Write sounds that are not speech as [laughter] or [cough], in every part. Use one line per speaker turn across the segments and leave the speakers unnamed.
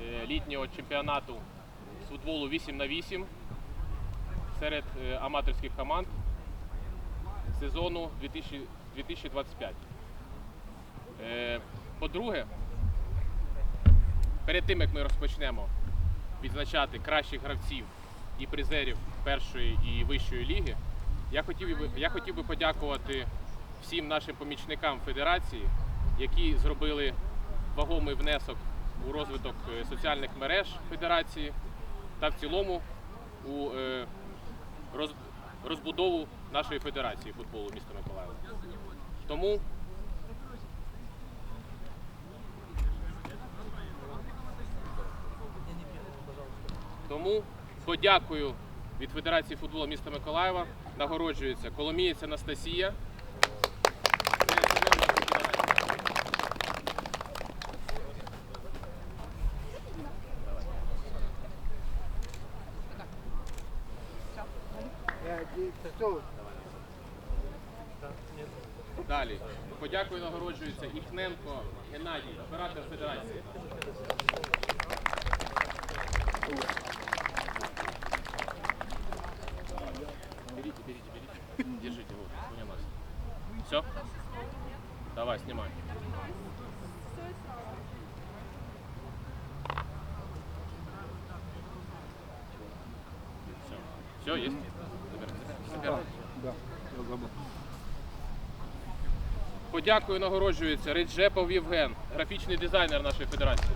е, літнього чемпіонату з футболу 8 на 8 серед е, аматорських команд сезону 2025. Е, По-друге, перед тим як ми розпочнемо відзначати кращих гравців і призерів першої і вищої ліги, я хотів би, я хотів би подякувати всім нашим помічникам федерації, які зробили вагомий внесок у розвиток е, соціальних мереж федерації та в цілому у е, розбудову нашої федерації футболу міста Миколаєва. Тому Тому подякую від Федерації футболу міста Миколаєва. Нагороджується Коломієць Анастасія. Це член нашої федерації. Далі. Подякую нагороджується Іхненко Геннадій, оператор федерації. Подякую, нагороджується Реджепов Євген, графічний дизайнер нашої федерації.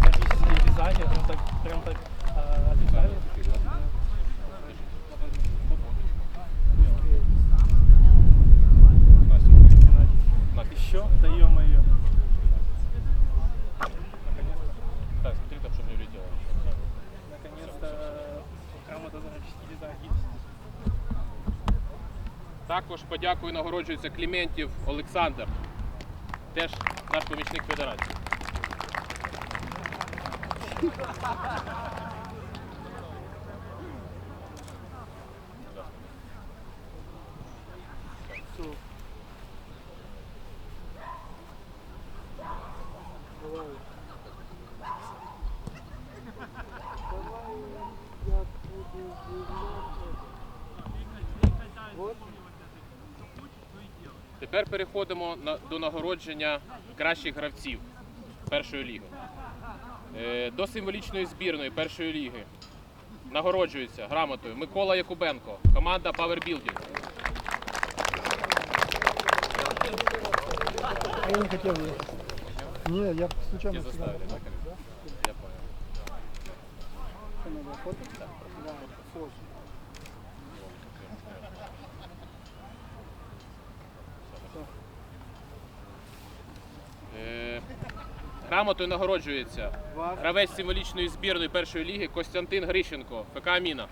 графический дизайнер, прям так, прям так а, официально.
Настя. Настя. Також подякую, нагороджується Кліментів Олександр, теж наш помічник федерації.
Всё.
Тепер на, до нагородження кращих гравців першої ліги. Е, до символічної збірної першої ліги нагороджується грамотою Микола Якубенко, команда Power Building.
А я не ехать. Не, я случайно
заставили, да? Я понял. Грамотою нагороджується гравець символічної збірної першої ліги Костянтин Грищенко, ФК Аміна.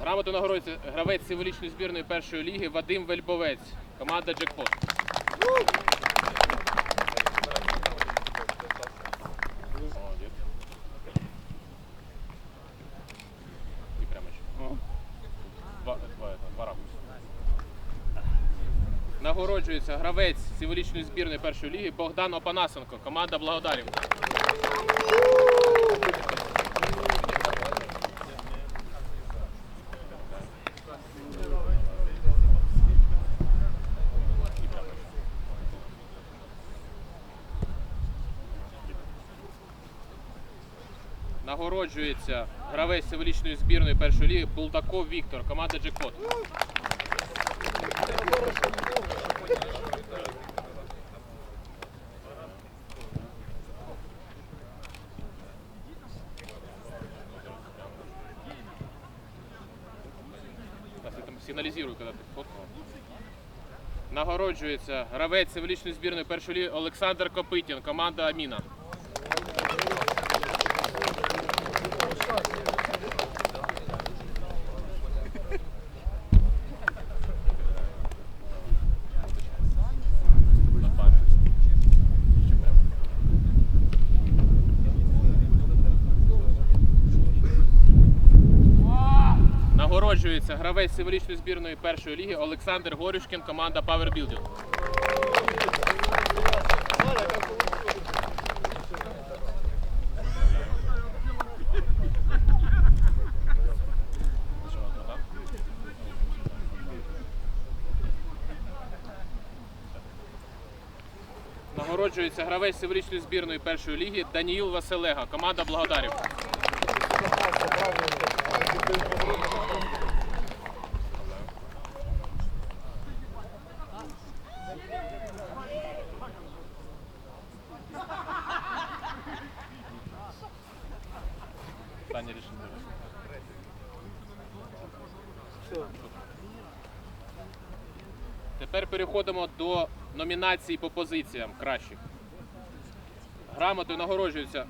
Грамоту нагороджується гравець символічної збірної першої ліги Вадим Вельбовець, команда Джекпот. Молодец. И прямо еще. Два, два, это, два ракурса. Нагороджується гравець символічної збірної першої ліги Богдан Опанасенко, команда Благодарів. Нагороджується гравець символічної збірної першої ліги Булдаков Віктор, команда Джекпот. Там сигнализирую, когда ты. Нагороджується гравець символічної збірної першої ліги Олександр Копитін, команда Аміна. Нагороджується гравець символічної збірної першої ліги Олександр Горюшкін, команда Power Building. Нагороджується гравець символічної збірної першої ліги Даніїл Василега, команда Благодарів. Тепер переходимо до номінацій по позиціям кращих. Грамотою нагороджується.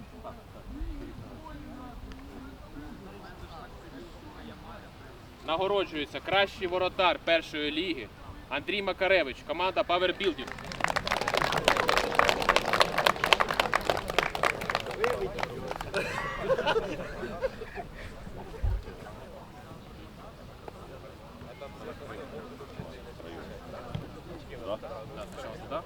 Нагороджується кращий воротар першої ліги Андрій Макаревич, команда Power Building. Да, сначала туда.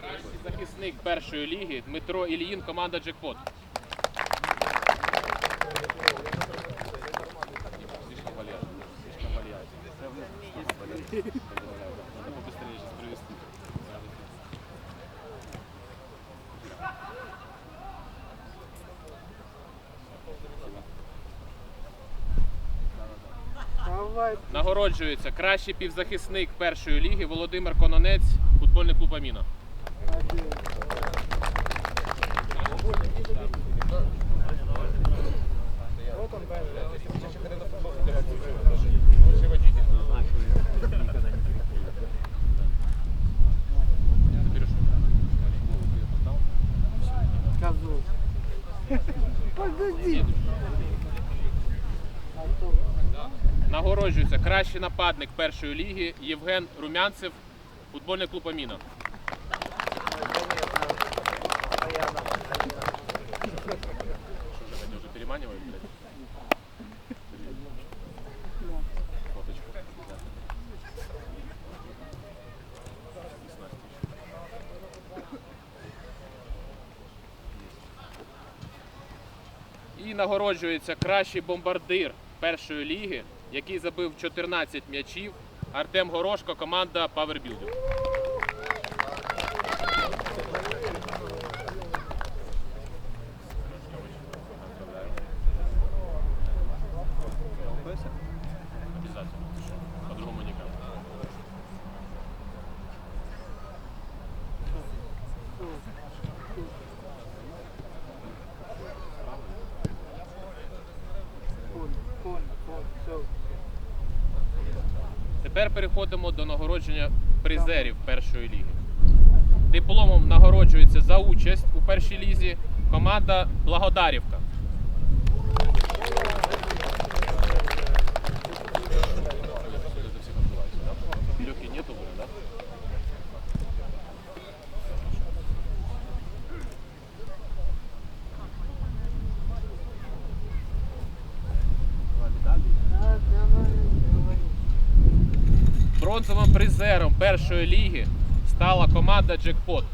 Кращий захисник першої ліги Дмитро Ільїн, команда Джекпот. Нагороджується кращий півзахисник першої ліги Володимир Кононець, футбольний клуб Аміна. Кращий нападник першої ліги Євген Румянцев, футбольний клуб Аміна. І нагороджується кращий бомбардир першої ліги, який забив 14 м'ячів. Артем Горошко, команда Power Building. Обязательно. Ты что? По-другому никак.
Понял, понял, понял, все.
Тепер переходимо до нагородження призерів першої ліги. Дипломом нагороджується за участь у першій лізі команда Благодарівка. Лёхи нету, блин, да?
Да, давай, говори.
Бронзовим призером першої ліги стала команда Джекпот.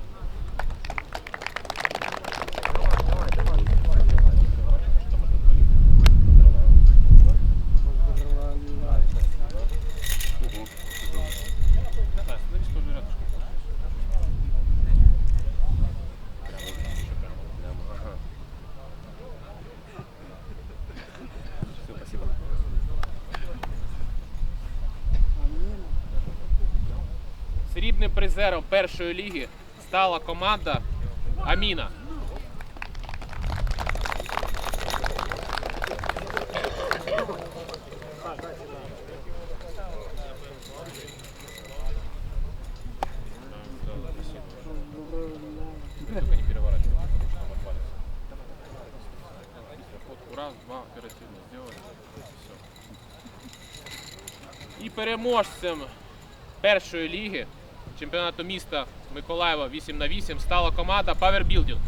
Срібним призером першої ліги стала команда Аміна. І переможцем першої ліги чемпіонату міста Миколаєва 8 на 8 стала команда Power Building.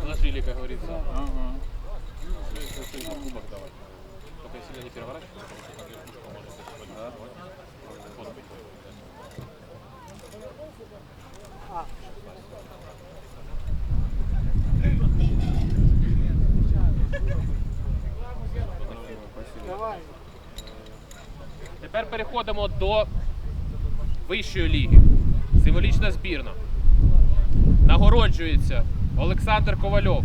Положили, как говорится. Только сильно не переворачивай, потому что там верхушка может. Вот Тепер переходимо до вищої ліги. Символічна збірна. Нагороджується Олександр Ковальов.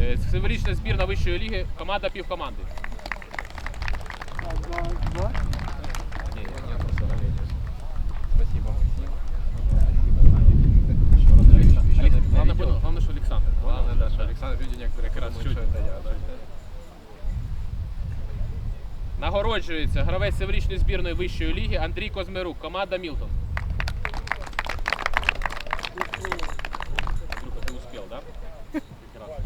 Е, Символічна збірна вищої ліги, команда півкоманди. Главное, что Александр.
Главное, да, что Александр, люди некоторые
Как раз чуть.
это я, да.
Нагороджується гравець символічної збірної вищої ліги Андрій Козмирук, команда Мілтон. Андрюха, ты успел, да? Прекрасно.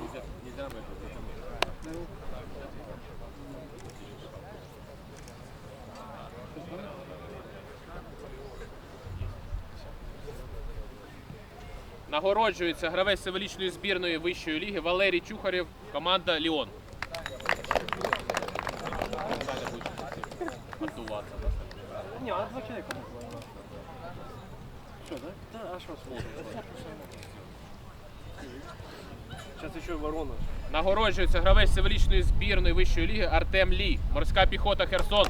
Нельзя, нельзя нам это затянуть. Нагороджується гравець символічної збірної вищої ліги Валерій Чухарєв, команда Ліон.
Не, а два человека называем. Что, да? Да, а что Сейчас еще ворона.
Нагороджується гравець символічної збірної вищої ліги Артем Лі. Морська піхота Херсон.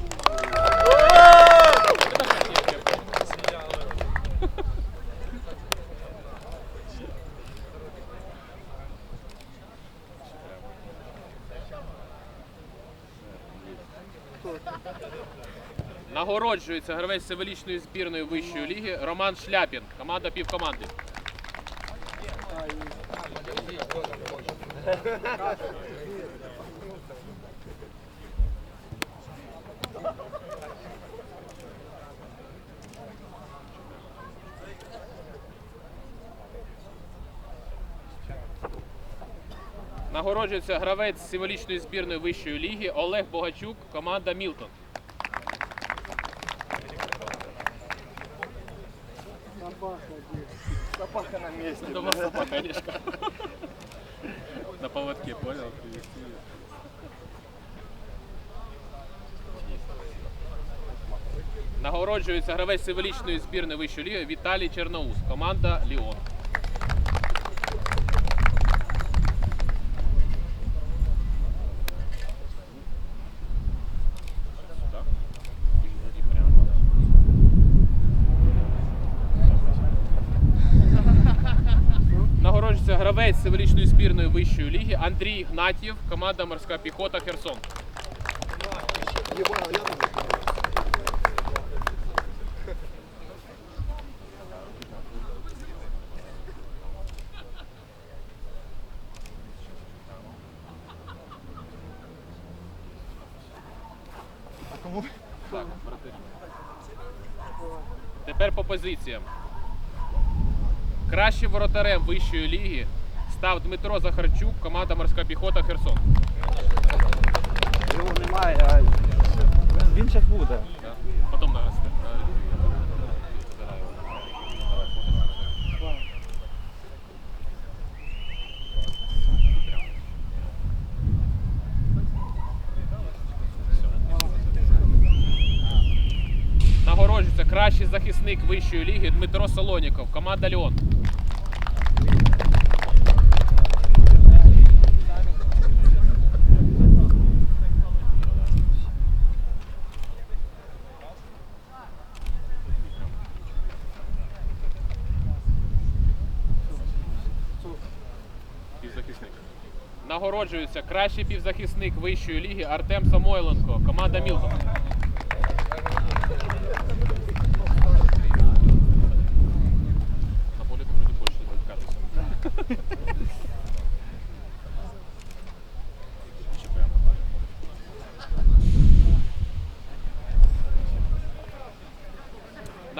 Нагороджується гравець символічної збірної вищої ліги Роман Шляпін. Команда півкоманди. Нагороджується гравець символічної збірної вищої ліги Олег Богачук, команда Мілтон. Нагороджується гравець символічної збірної вищої ліги Віталій Черноус, команда Ліон. Нагороджується гравець символічної збірної вищої ліги Андрій Гнатів, команда Морська піхота Херсон. Так, братишка. Тепер по позиціям. Кращим воротарем вищої ліги став Дмитро Захарчук, команда Морська піхота Херсон.
Його немає, а він ще буде.
Да? Потім наросте. Нагороджується кращий захисник вищої ліги Дмитро Солоніков, команда Ліон. Нагороджується кращий півзахисник вищої ліги Артем Самойленко, команда Мілтон.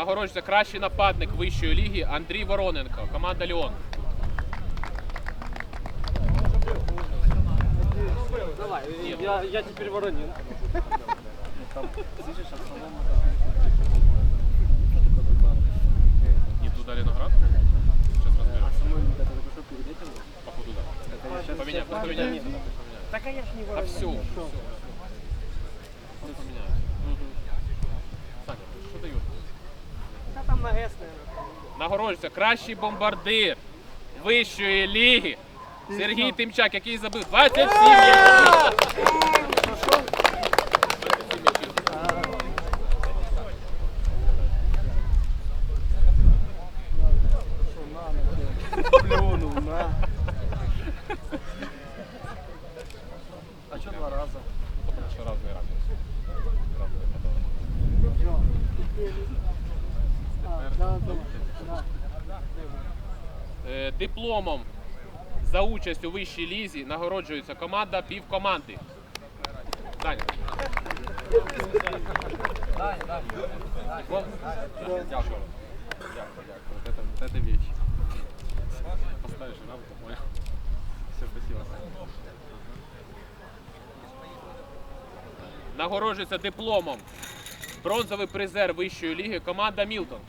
Нагороджується кращий нападник вищої ліги Андрій Вороненко, команда Ліон.
Давай, я, я теперь автономно.
Не туда ли награду? Сейчас разберемся. Походу, да. Поменяй, просто поменяй.
Так, конечно, не
А все, все.
на С, наверное.
Нагороджується кращий бомбардир вищої ліги. Сергій Тимчак, який забив 27 м'ячів. 27 м'ячів.
Плюнул, на. [laughs] [laughs] А что два раза?
Потому что разные ракурсы. Разные фотографии. Е, Дипломом за участь у вищій лізі нагороджується команда півкоманди. Даня.
Дякую. Дякую, дякую. Вот это, вещь. Все, спасибо.
Нагороджується дипломом. Бронзовий призер вищої ліги команда Мілтон.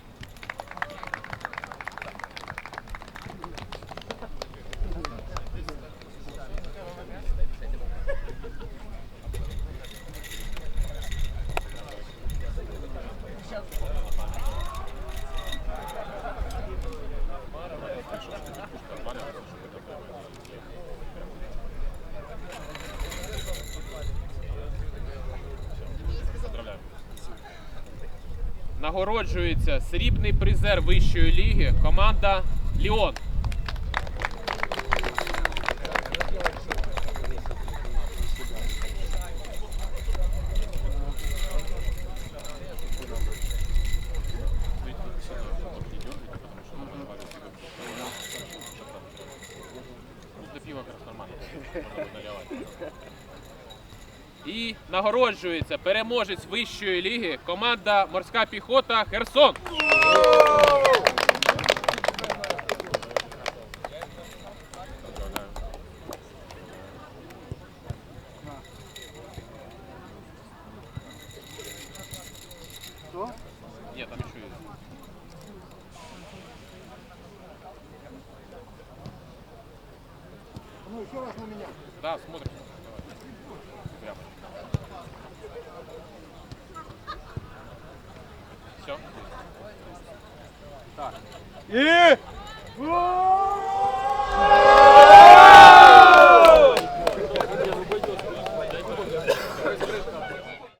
Нагороджується срібний призер вищої ліги команда Ліон. Нагороджується переможець вищої ліги команда Морська піхота Херсон.